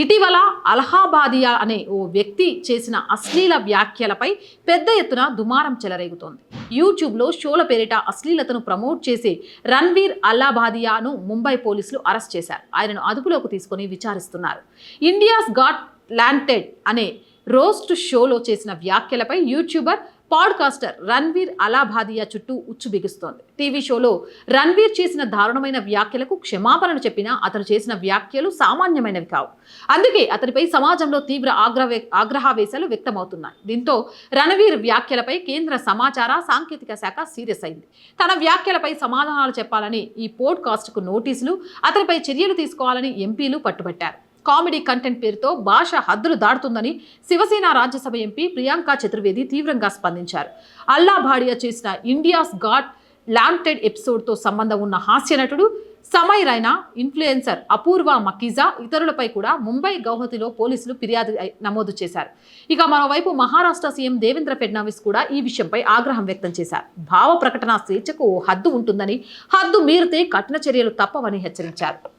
ఇటీవల అలహాబాదియా అనే ఓ వ్యక్తి చేసిన అశ్లీల వ్యాఖ్యలపై పెద్ద ఎత్తున దుమారం చెలరేగుతోంది. యూట్యూబ్లో షోల పేరిట అశ్లీలతను ప్రమోట్ చేసే రణ్వీర్ అల్లాబాదియాను ముంబై పోలీసులు అరెస్ట్ చేశారు. ఆయనను అదుపులోకి తీసుకొని విచారిస్తున్నారు. ఇండియాస్ గాట్ ల్యాంటెడ్ అనే రోస్ట్ షోలో చేసిన వ్యాఖ్యలపై యూట్యూబర్ పాడ్కాస్టర్ రణ్వీర్ అలాభాదియా చుట్టూ ఉచ్చు బిగుస్తోంది. టీవీ షోలో రణ్వీర్ చేసిన దారుణమైన వ్యాఖ్యలకు క్షమాపణలు చెప్పినా అతను చేసిన వ్యాఖ్యలు సామాన్యమైనవి కావు. అందుకే అతనిపై సమాజంలో తీవ్ర ఆగ్రహ ఆగ్రహావేశాలు వ్యక్తమవుతున్నాయి. దీంతో రణవీర్ వ్యాఖ్యలపై కేంద్ర సమాచార సాంకేతిక శాఖ సీరియస్ అయింది. తన వ్యాఖ్యలపై సమాధానాలు చెప్పాలని ఈ పోడ్కాస్ట్కు నోటీసులు అతనిపై చర్యలు తీసుకోవాలని ఎంపీలు పట్టుబట్టారు. కామెడీ కంటెంట్ పేరుతో భాష హద్దులు దాటుతుందని శివసేన రాజ్యసభ ఎంపీ ప్రియాంక చతుర్వేది తీవ్రంగా స్పందించారు. అల్లా భాడియా చేసిన ఇండియాస్ గాడ్ ల్యాంటెడ్ ఎపిసోడ్తో సంబంధం ఉన్న హాస్య నటుడు సమయ్ రైనా ఇన్ఫ్లుయెన్సర్ అపూర్వ మకీజా ఇతరులపై కూడా ముంబై గౌహతిలో పోలీసులు ఫిర్యాదు నమోదు చేశారు. ఇక మరోవైపు మహారాష్ట్ర సీఎం దేవేంద్ర ఫడ్నవీస్ కూడా ఈ విషయంపై ఆగ్రహం వ్యక్తం చేశారు. భావ ప్రకటన స్వేచ్ఛకు ఓ హద్దు ఉంటుందని హద్దు మీరితే కఠిన చర్యలు తప్పవని హెచ్చరించారు.